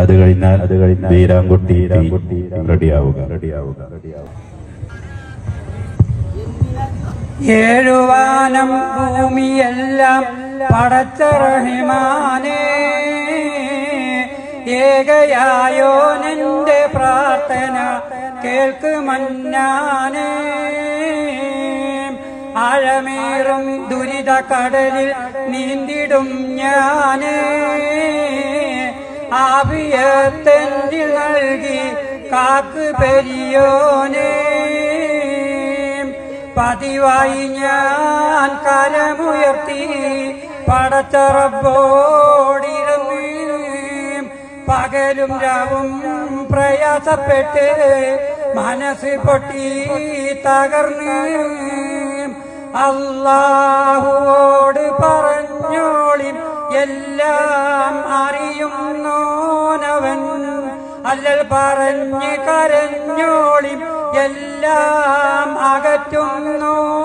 അത് കഴിഞ്ഞാൽ അത് കഴിഞ്ഞാൽ വീരാൻകുട്ടി വീരാൻകുട്ടി റെഡിയാവുക റെഡിയാവുക. റെഡിയാവുക. ഏഴുവാനം ഭൂമിയെല്ലാം പടച്ച റഹിമാനേ ഏകയായോ നിന്റെ പ്രാർത്ഥന കേൾക്ക് മന്നാനേ. ആഴമേറും ദുരിത കടലിൽ നീന്തിടും ഞാനേ. നൽകി കാക്ക് പെരിയോനെ പതിവായി ഞാൻ കരമുയർത്തി പടച്ചറബോടിരുന്ന് പകലും രാവും പ്രയാസപ്പെട്ട് മനസ്സ് പൊട്ടി തകർന്ന് അള്ളാഹുവോട് പറഞ്ഞോളി എല്ലാം അറിയുന്നോനവൻ അല്ലൽ പറഞ്ഞ് കരഞ്ഞോളി എല്ലാം അകറ്റുന്നോനവൻ